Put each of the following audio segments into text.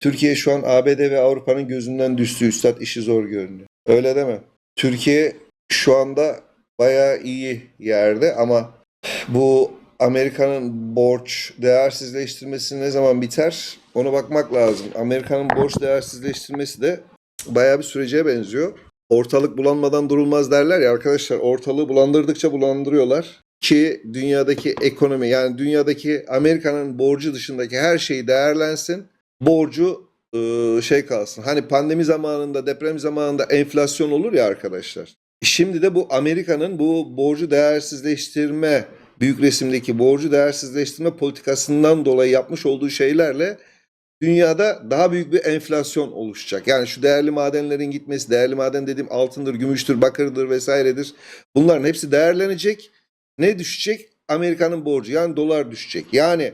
Türkiye şu an ABD ve Avrupa'nın gözünden düştü. Üstad işi zor görünüyor. Öyle deme. Türkiye şu anda bayağı iyi yerde ama bu Amerika'nın borç değersizleştirmesi ne zaman biter? Ona bakmak lazım. Amerika'nın borç değersizleştirmesi de bayağı bir sürece benziyor. Ortalık bulanmadan durulmaz derler ya arkadaşlar. Ortalığı bulandırdıkça bulandırıyorlar ki dünyadaki ekonomi yani dünyadaki Amerika'nın borcu dışındaki her şey değerlensin. Borcu ıı, şey kalsın. Hani pandemi zamanında, deprem zamanında enflasyon olur ya arkadaşlar. Şimdi de bu Amerika'nın bu borcu değersizleştirme, büyük resimdeki borcu değersizleştirme politikasından dolayı yapmış olduğu şeylerle dünyada daha büyük bir enflasyon oluşacak. Yani şu değerli madenlerin gitmesi, değerli maden dediğim altındır, gümüştür, bakırdır vesairedir. Bunların hepsi değerlenecek. Ne düşecek? Amerika'nın borcu yani dolar düşecek. Yani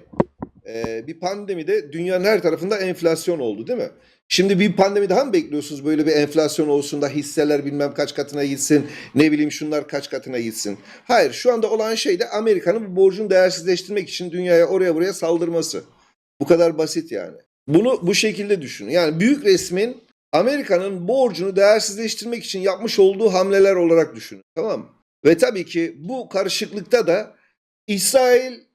e, bir pandemide dünyanın her tarafında enflasyon oldu değil mi? Şimdi bir pandemi daha mı bekliyorsunuz böyle bir enflasyon olsun da hisseler bilmem kaç katına gitsin, ne bileyim şunlar kaç katına gitsin. Hayır şu anda olan şey de Amerika'nın bu borcunu değersizleştirmek için dünyaya oraya buraya saldırması. Bu kadar basit yani. Bunu bu şekilde düşünün. Yani büyük resmin Amerika'nın borcunu değersizleştirmek için yapmış olduğu hamleler olarak düşünün. Tamam mı? Ve tabii ki bu karışıklıkta da İsrail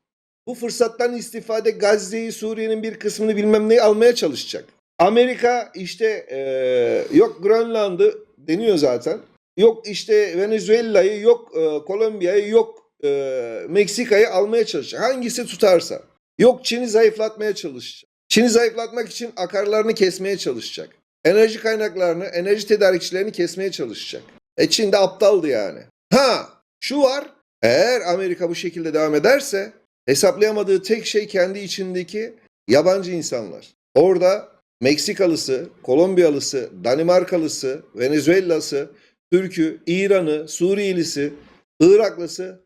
bu fırsattan istifade Gazze'yi, Suriye'nin bir kısmını bilmem neyi almaya çalışacak. Amerika işte eee, yok Grönland'ı deniyor zaten. Yok işte Venezuela'yı, yok eee, Kolombiya'yı, yok eee, Meksika'yı almaya çalışacak. Hangisi tutarsa. Yok Çin'i zayıflatmaya çalışacak. Çin'i zayıflatmak için akarlarını kesmeye çalışacak. Enerji kaynaklarını, enerji tedarikçilerini kesmeye çalışacak. E Çin de aptaldı yani. Ha şu var. Eğer Amerika bu şekilde devam ederse hesaplayamadığı tek şey kendi içindeki yabancı insanlar. Orada Meksikalısı, Kolombiyalısı, Danimarkalısı, Venezuelası, Türk'ü, İran'ı, Suriyelisi, Iraklısı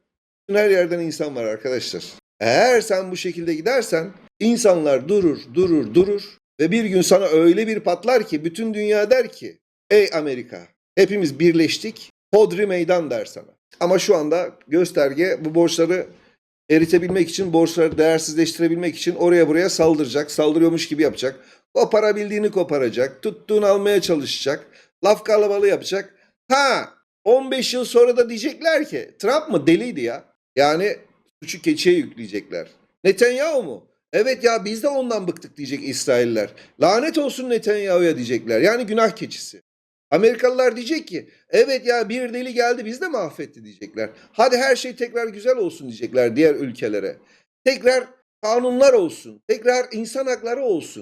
her yerden insan var arkadaşlar. Eğer sen bu şekilde gidersen insanlar durur, durur, durur ve bir gün sana öyle bir patlar ki bütün dünya der ki ey Amerika hepimiz birleştik hodri meydan der sana. Ama şu anda gösterge bu borçları eritebilmek için, borçları değersizleştirebilmek için oraya buraya saldıracak, saldırıyormuş gibi yapacak. Koparabildiğini koparacak, tuttuğunu almaya çalışacak, laf kalabalığı yapacak. Ha 15 yıl sonra da diyecekler ki Trump mı deliydi ya. Yani suçu keçiye yükleyecekler. Netanyahu mu? Evet ya biz de ondan bıktık diyecek İsrailler. Lanet olsun Netanyahu'ya diyecekler. Yani günah keçisi. Amerikalılar diyecek ki evet ya bir deli geldi biz de mahvetti diyecekler. Hadi her şey tekrar güzel olsun diyecekler diğer ülkelere. Tekrar kanunlar olsun. Tekrar insan hakları olsun.